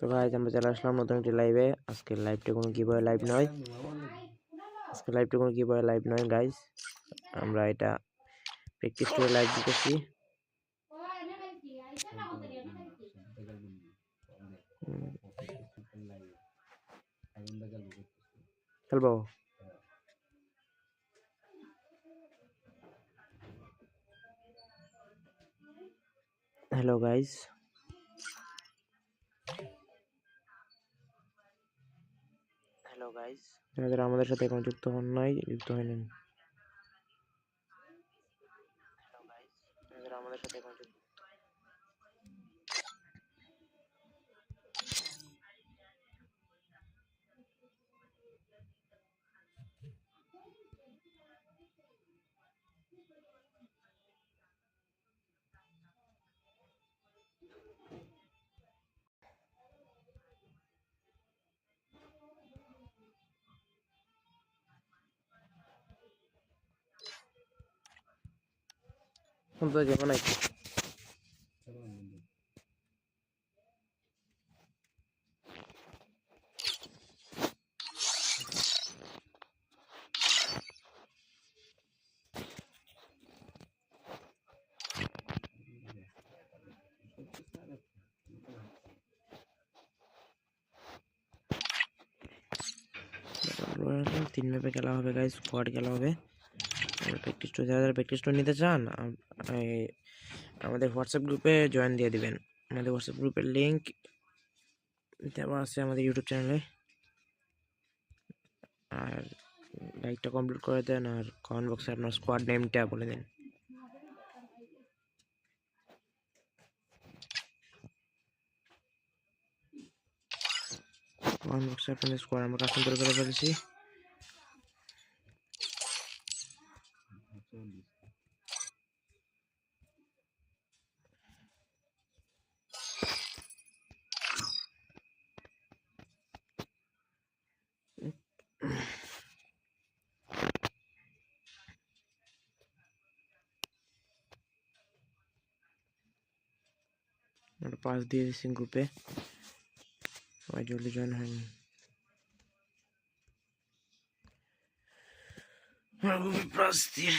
তো গাইজ আমরা চলে আসলাম নতুন একটি লাইভে আজকের লাইভটা কোনো কীভাবে লাইভ নয়। আজকে লাইভটা কোনো কীভাবে লাইভ নয় গাইজ আমরা এটা প্র্যাকটিস করে লাইভ দিতেছি। খেলব? হ্যালো গাইস হ্যালো গাইস যারা আমাদের সাথে এখন যুক্ত হন নাই যুক্ত হয়ে নিন হ্যালো গাইস যারা আমাদের সাথে এখন যুক্ত শুনতে যাব নাকি রয়্যাল তিন ম্যাপে খেলা হবে গাইজ স্কোয়াড খেলা হবে প্র্যাকটিস টু যারা যারা প্র্যাকটিস টু নিতে চান আমাদের হোয়াটসঅ্যাপ গ্রুপে জয়েন দিয়ে দিবেন। আমাদের হোয়াটসঅ্যাপ গ্রুপের লিঙ্ক দেওয়া আছে আমাদের ইউটিউব চ্যানেলে আর লাইকটা কমপ্লিট করে দেন আর কমেন্ট বক্সে আপনার স্কোয়াড নেমটা বলে দিন। কমেন্ট বক্সে আপনাদের স্কোয়াড আমরা কাস্টম করে করে ফেলেছি। পাস দিয়ে দিচ্ছি গ্রুপে সবাই জলদি জয়েন হয়নি। আমরা গ্রুপে পাস দিয়ে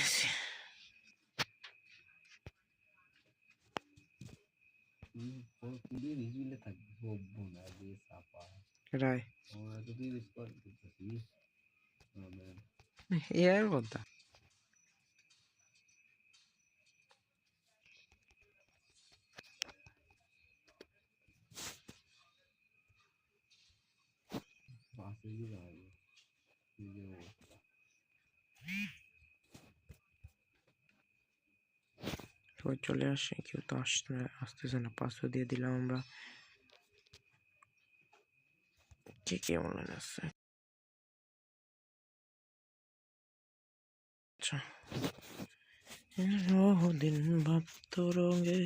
রায়। এর কথা সবাই চলে আসে, কেউ তো আসছে না আসতেছে না। পাঁচশো দিয়ে দিলাম আমরা। কে কে অনলাইন আসছে আচ্ছা। দিন ভাবতো রঙে।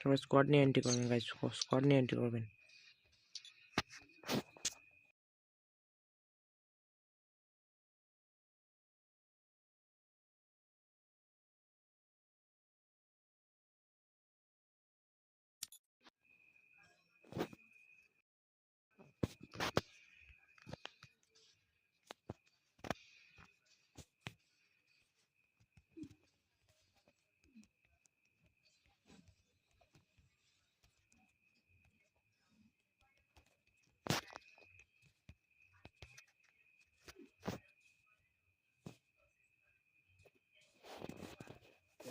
সবাই স্কোয়াড নিয়ে এন্ট্রি করবেন গাইজ স্কোয়াড নিয়ে এন্ট্রি করবেন।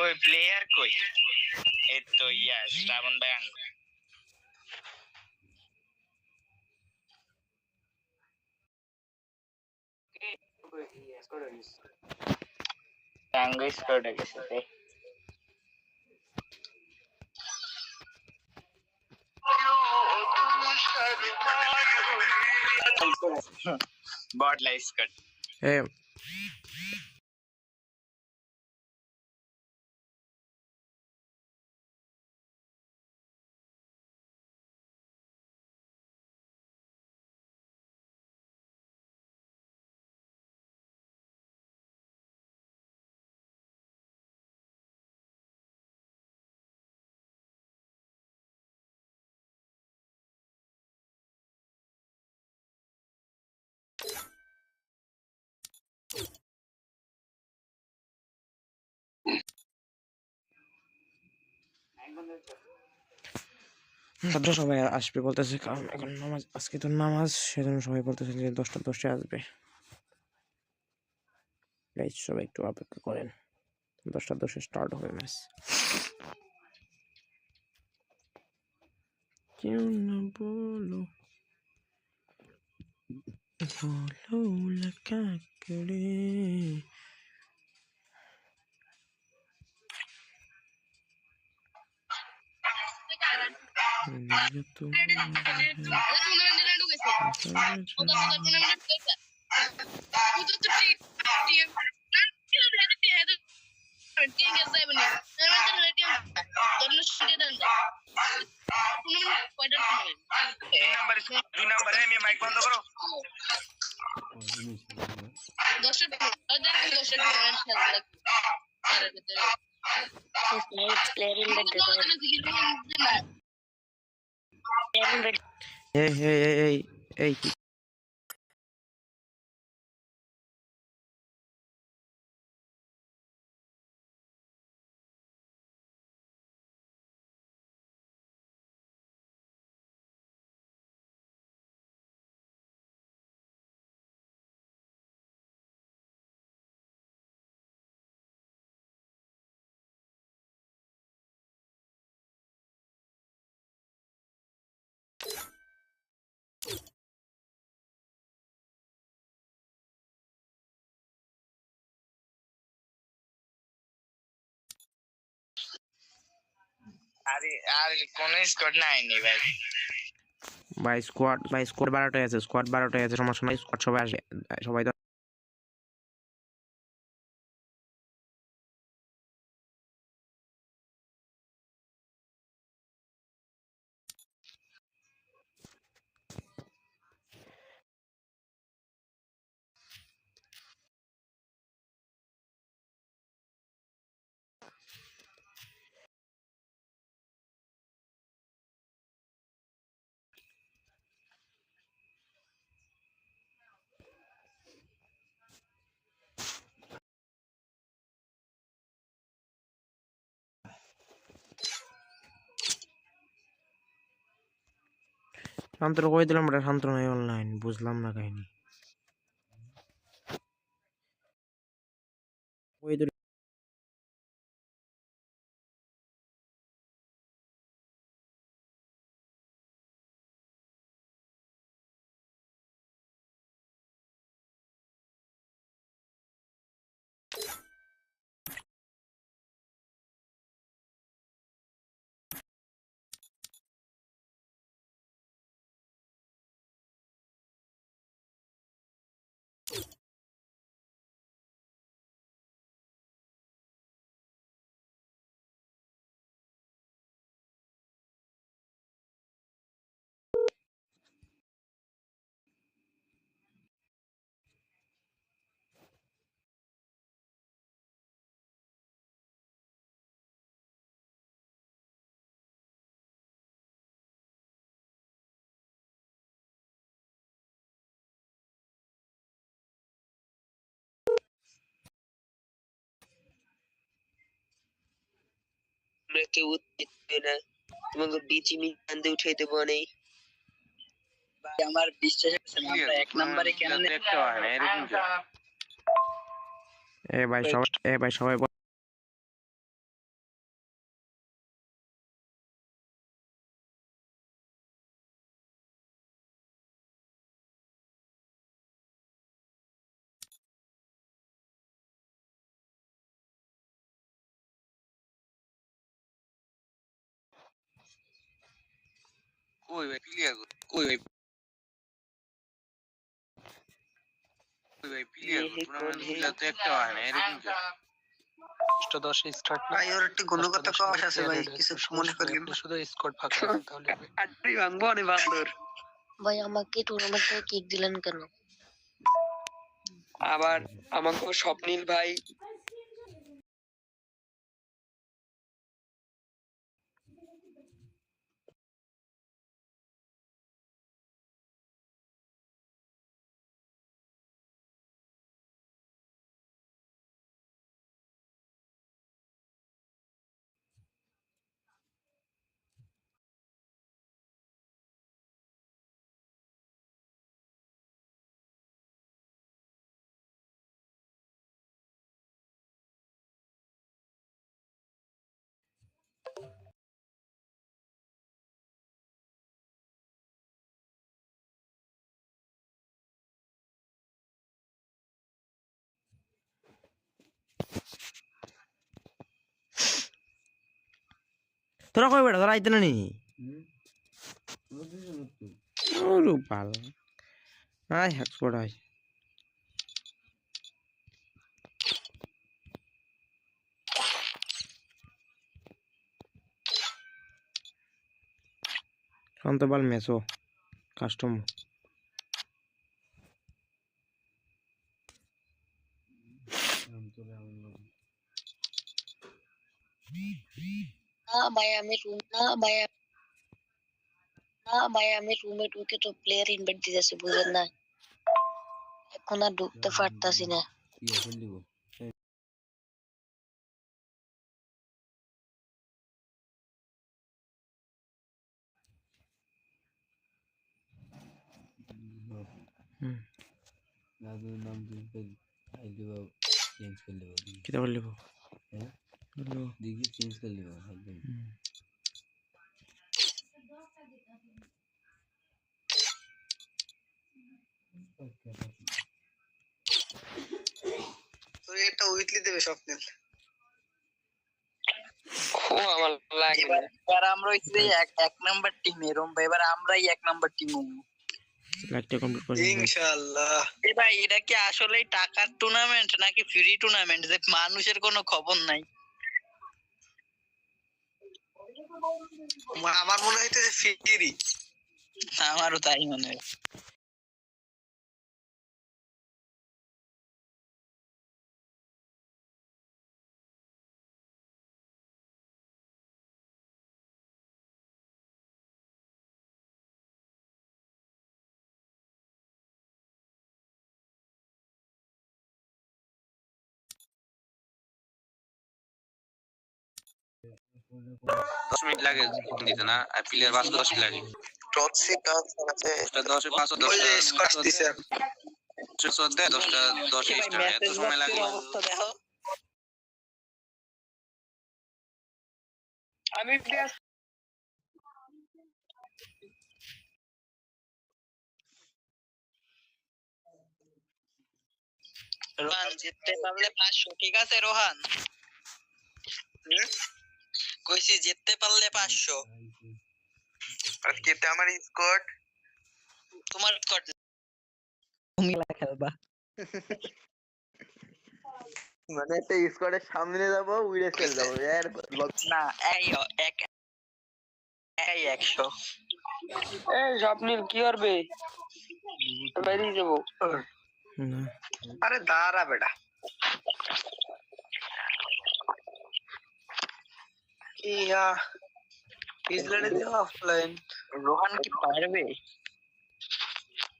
কই প্লেয়ার কই এই তো ইয়া শ্রাবণ ভাই আঙ্গ ট্যাঙ্গো স্কোয়াডে গেছে তে বট লাই স্কোয়াড ছাত্র সবাই আসবে বলতেছে, কারণ এখন নামাজ, আজকে তো নামাজ, সেজন্য সবাই বলতেছে যে দশটা দশে আসবে। সবাই একটু অপেক্ষা করেন। দশটা দশে স্টার্ট হবে ম্যাচ কেউ না বলো বলো লেখা করে দুই নাম্বার দুই নাম্বার এই মেয়ে মাইক বন্ধ করো এই এই এই এই নাই ভাই। ভাই স্কোয়াড ভাই স্কোয়াড বারোটায় আছে স্কোয়াড বারোটায় আছে, সমস্যা নাই স্কোয়াড সবাই আসবে, সবাই তো শান্তর কই দিলাম এটা শান্ত নাই অনলাইন বুঝলাম না কাহিনী আমরা কেউ উঠতে না। তোমাকে বিচি মিকান্দে উঠে দেবো নেই আমার বিশ্বাস আছে না এক নম্বরে কেন দেখতে হয় না এরকম এ ভাই সবাই এ ভাই সবাই ভাই ভাই ওই ভাই প্লেয়ার টুর্নামেন্ট প্লেয়ার তো একটা হয় না এরকম কি ষষ্ঠ দশে স্টার্ট ভাই ওর একটু গুণগত কষ আছে ভাই কিছু মনে করেন শুধু ফাঁকা আছে, তাহলে হবে। ভাঙবো নি বান্দর ভাই আমাকে টুর্নামেন্ট থেকে কিক দিলেন কেন? আবার আমাকে স্বপ্নীল ভাই। তোরা কই বেটা তোরা আইতে না নি ওরু পাল আয় হটস্পট আয় শান্ত বাল মেসো কাস্টম না ভাই না ভাই আমি রুমে ঢুকে তো প্লেয়ার ইনভাইট দিতেছি বুঝেন না এখন আর ঢুকতে পারতাছি না নাম দেব চেঞ্জ করে দেবো কিতা বললি বউ? হ্যাঁ? চেঞ্জ করে দেবো একদম হুম। তোর উইকলি দেবে স্বপ্নীল ও আমার লাগে। এবার এবার আমরা হইছি যে এক এক নাম্বার টিম এরম ভাই এবার আমরাই এক নাম্বার টিম লাইটটা কমপ্লিট করে ইনশাআল্লাহ। এ ভাই এটা কি আসলেই টাকার টুর্নামেন্ট নাকি ফ্রি টুর্নামেন্ট যে মানুষের কোনো খবর নাই। আমার মনে হইতেছে ফিরি। আমারও তাই মনে হয়। দশ মিনিট লাগে দিতে না? আর প্লেয়ার বাঁচতে দশ মিনিট লাগে। দশটা দশে পাঁচশো দশটা দশটা এত সময় লাগে আমি রোহান জিততে পারলে পাঁচশো ঠিক আছে রোহান? কইছি জিততে পারলে পাঁচশো। আজকে আমার স্কোয়াড তোমার স্কোয়াড তুমি খেলবা। মানে একটা স্কোয়াডের সামনে যাব উড়ে ফেল যাব। এর না এই এক এই একশো। এই স্বপ্নিল কি করবে? বেরিয়ে যাব। না। আরে দাঁড়া বেটা। ইজল্যান্ডে অফলাইন রোহান কি পারবে?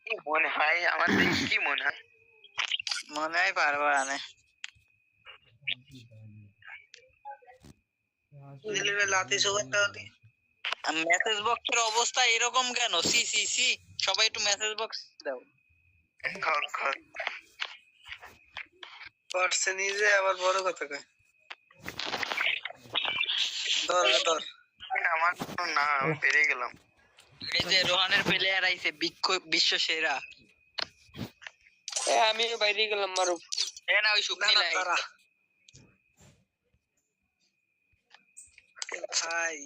কি মনে হয়? আমার কি মনে হয়? মনে হয় পারবা না মেসেজ বক্সের অবস্থা এরকম কেন? সি সি সি। সবাই একটু মেসেজ বক্স দাও। খর খর করছে নিজে আবার বড় কথা কয়। ধর ধর আমার না আমি পেরে গেলাম। এই যে রোহানের প্লেয়ার আইছে বিশ্ব সেরা। এ আমি বাইরে গেলাম মারো এ না ওই শুকনি লাই ভাই।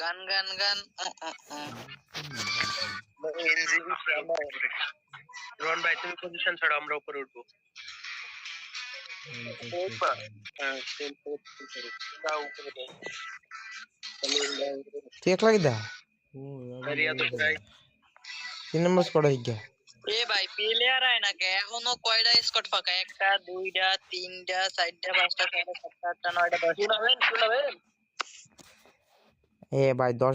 গান গান গান এনজিবি রন ভাই তুমি পজিশন ছাড়ো আমরা উপরে উঠবো হ্যাঁ দাও উপরে দাও তুই একলা কি দা এরিয়া তো প্রায় তিন নম্বর স্কোয়াড হয়ে গিয়া এ ভাই প্লেয়ার আয় না কে এখনও কয়টা স্কট ফাঁকা? একটা দুইটা তিনটা চারটা পাঁচটা ছয়টা সাতটা আটটা নয়টা দশ টুর্নামেন্ট টুর্নামেন্ট এ ভাই দশ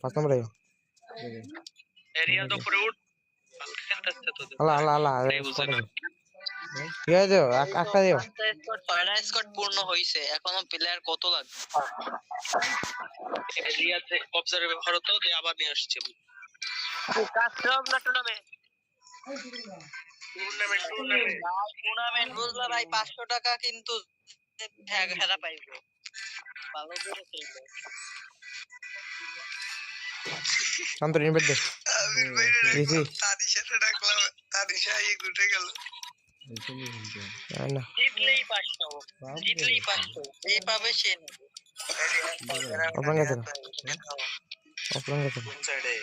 ফার্স্ট নম্বর আইও এরিয়া তো উপরে উঠ। খেলতে আসছে আলা আলা আলা এই বুঝে না। ঠিক আছে একটা দিও। ছয়টা স্কট পূর্ণ হইছে এখনও প্লেয়ার কত লাগবে? এরিয়াতে অবজার্ভ করো তো দিয়ে আবার নিয়ে আসছি। কাস্টম না টুর্নামেন্ট টুর্নামেন্ট টুর্নামেন্ট টুর্নামেন্ট বুঝলা ভাই পাঁচশো টাকা কিন্তু হেরা পাইবে। ভালো করে খেলবে। শান্ত ইনভাইট দে। দিছি তাদের সাথে ডাকলাম তাদের সাথে ঘুরে গেল। না জিতলেই পাঁচশো জিতলেই পাঁচশো যে পাবে সে। ওপেন গেছে না? ওপেন গেছে না? সাইডে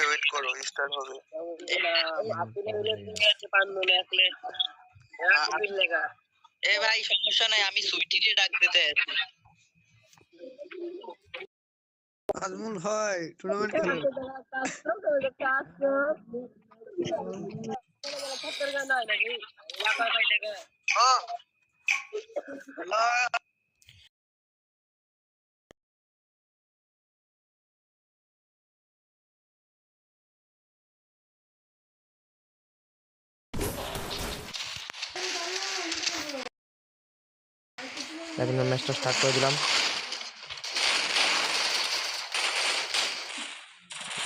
ওয়েট করো স্টার্ট হবে। এ ভাই সমস্যা নাই আমি সুইটিকে ডাক দিতে আছি আজমল ভাই টুর্নামেন্ট খেলেন এখন ম্যাচটা স্টার্ট করে দিলাম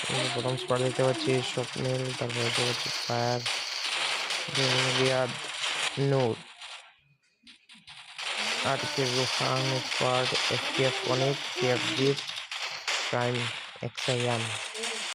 এই যে প্রথম স্কোয়াড দেখতে পাচ্ছি স্বপ্নিল, তারপর দেখতে পাচ্ছি fire, Riyad Noor. Spot Ruhan squad FTF অনেক কেএফজি প্রাইম এক্সাইয়ান